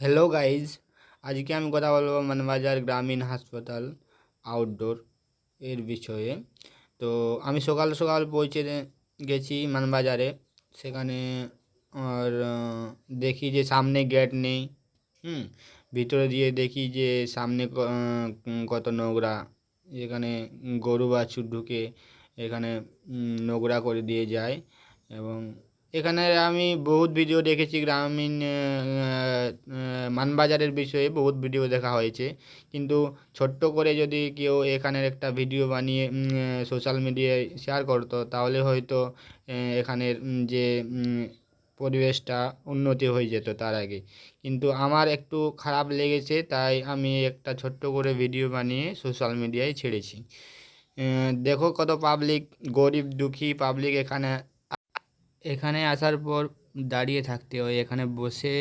Hello guys আজকে আমি কথা বলব মানবাজার গ্রামীণ হাসপাতাল আউটডোর এর বিষয়ে। তো আমি সকাল সকাল পৌঁছে গেছি মানবাজারে। সেখানে আর দেখি যে সামনে গেট নেই, হুম? ভিতরে দিয়ে দেখি যে সামনে কত নোংরা। এখানে গরু বাছুর ঢুকে এখানে নোংরা করে দিয়ে যায়। এবং এখানে আমি বহুত ভিডিও দেখেছি গ্রামীণ মানবাজারের বিষয়ে বহুত ভিডিও দেখা হয়েছে। কিন্তু ছোট্ট করে যদি কেউ এখানের একটা ভিডিও বানিয়ে সোশ্যাল মিডিয়ায় শেয়ার করতো, তাহলে হয়তো এখানের যে পরিবেশটা উন্নতি হয়ে যেত তার আগে। কিন্তু আমার একটু খারাপ লেগেছে, তাই আমি একটা ছোট্ট করে ভিডিও বানিয়ে সোশ্যাল মিডিয়ায় ছেড়েছি। দেখো কত পাবলিক গরিব, দুঃখী পাবলিক এখানে এখানে আসার পর দাঁড়িয়ে থাকতে হয়, এখানে বসে